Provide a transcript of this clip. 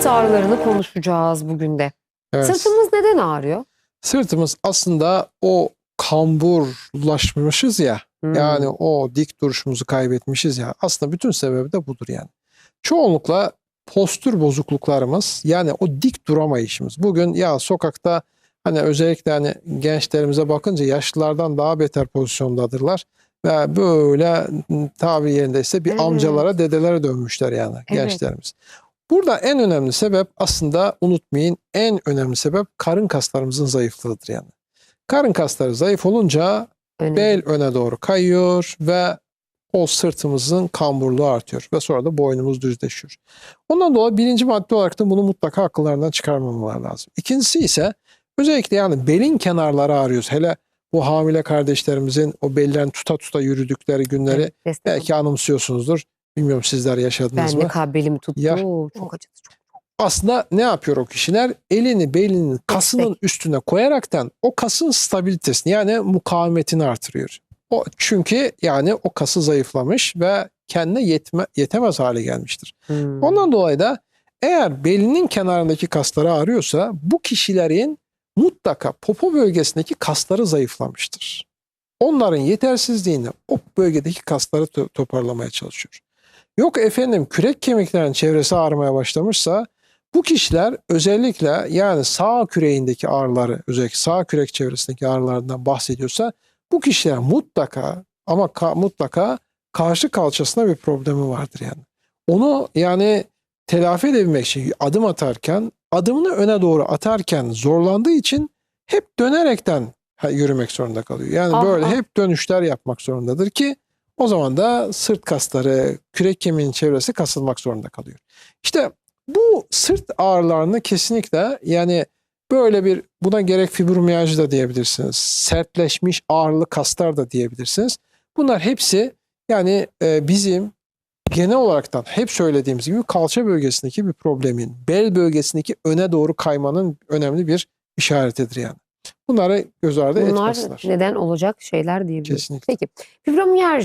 Sırt ağrılarını konuşacağız bugün de. Evet. Sırtımız neden ağrıyor? Sırtımız aslında o kamburlaşmışız ya. Hmm. Yani o dik duruşumuzu kaybetmişiz ya. Aslında bütün sebebi de budur yani. Çoğunlukla postür bozukluklarımız yani o dik duramayışımız. Bugün ya sokakta hani özellikle hani gençlerimize bakınca yaşlılardan daha beter pozisyondadırlar. Ve böyle tabi yerindeyse bir Evet. amcalara dedelere dönmüşler yani gençlerimiz. Burada en önemli sebep aslında unutmayın en önemli sebep karın kaslarımızın zayıflığıdır yani. Karın kasları zayıf olunca Önemli. Bel öne doğru kayıyor ve o sırtımızın kamburluğu artıyor ve sonra da boynumuz düzleşiyor. Ondan dolayı birinci madde olarak da bunu mutlaka akıllarından çıkarmamalar lazım. İkincisi ise özellikle yani belin kenarları ağrıyoruz. Hele bu hamile kardeşlerimizin o bellerini tuta tuta yürüdükleri günleri Evet, belki anımsıyorsunuzdur. Bilmiyorum sizler yaşadınız Ben mı? de kalbelimi tuttu. Ya. Çok acıdı. Çok. aslında ne yapıyor o kişiler? Elini belinin kasının üstüne koyaraktan o kasın stabilitesini yani mukavemetini artırıyor. O çünkü yani o kası zayıflamış ve kendine yetme, yetemez hale gelmiştir. Hmm. Ondan dolayı da eğer belinin kenarındaki kasları ağrıyorsa bu kişilerin mutlaka popo bölgesindeki kasları zayıflamıştır. Onların yetersizliğini o bölgedeki kasları to- toparlamaya çalışıyor. Yok efendim kürek kemiklerinin çevresi ağrımaya başlamışsa bu kişiler özellikle yani sağ küreğindeki ağrıları özellikle sağ kürek çevresindeki ağrılardan bahsediyorsa bu kişiler mutlaka ama ka- mutlaka karşı kalçasında bir problemi vardır yani. Onu yani telafi edebilmek için adım atarken adımını öne doğru atarken zorlandığı için hep dönerekten yürümek zorunda kalıyor. Yani Ah, böyle ah. hep dönüşler yapmak zorundadır ki o zaman da sırt kasları, kürek kemiğinin çevresi kasılmak zorunda kalıyor. İşte bu sırt ağrılarını kesinlikle yani böyle bir buna gerek fibromiyalji da diyebilirsiniz. Sertleşmiş ağırlı kaslar da diyebilirsiniz. Bunlar hepsi yani e, bizim genel olaraktan hep söylediğimiz gibi kalça bölgesindeki bir problemin, bel bölgesindeki öne doğru kaymanın önemli bir işaretidir yani. Bunları göz ardı Bunlar etmesinler. neden olacak şeyler diyebiliriz. Kesinlikle. Peki fibromiyalji